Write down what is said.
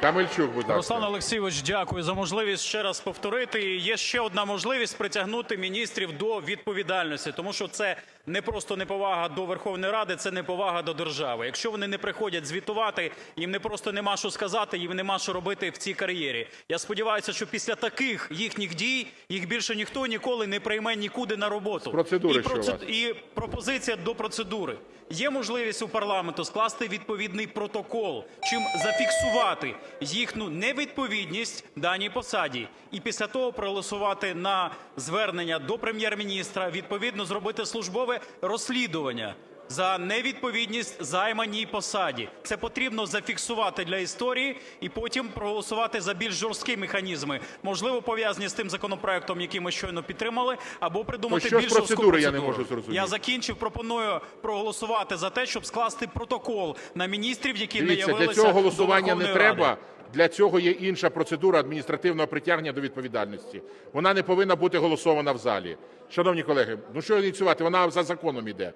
Камельчук, будь ласка. Руслан Олексійович, дякую за можливість ще раз повторити. Є ще одна можливість притягнути міністрів до відповідальності, тому що це не просто неповага до Верховної Ради, це неповага до держави. Якщо вони не приходять звітувати, їм не просто нема що сказати, їм нема що робити в цій кар'єрі. Я сподіваюся, що після таких їхніх дій їх більше ніхто ніколи не прийме нікуди на роботу. процедури і, що у вас? і пропозиція до процедури. Є можливість у парламенту скласти відповідний протокол, чим зафіксувати їхню невідповідність даній посаді, і після того проголосувати на звернення до прем'єр-міністра, відповідно зробити службове розслідування за невідповідність займаній посаді. Це потрібно зафіксувати для історії і потім проголосувати за більш жорсткі механізми, можливо, пов'язані з тим законопроектом, який ми щойно підтримали, або придумати більш жорстку процедури, я не можу зрозуміти. Я закінчив. Пропоную проголосувати за те, щоб скласти протокол на міністрів, які не явилися для цього до голосування не Верховної треба. Для цього є інша процедура адміністративного притягнення до відповідальності. Вона не повинна бути голосована в залі. Шановні колеги, ну що ініціювати? Вона за законом іде.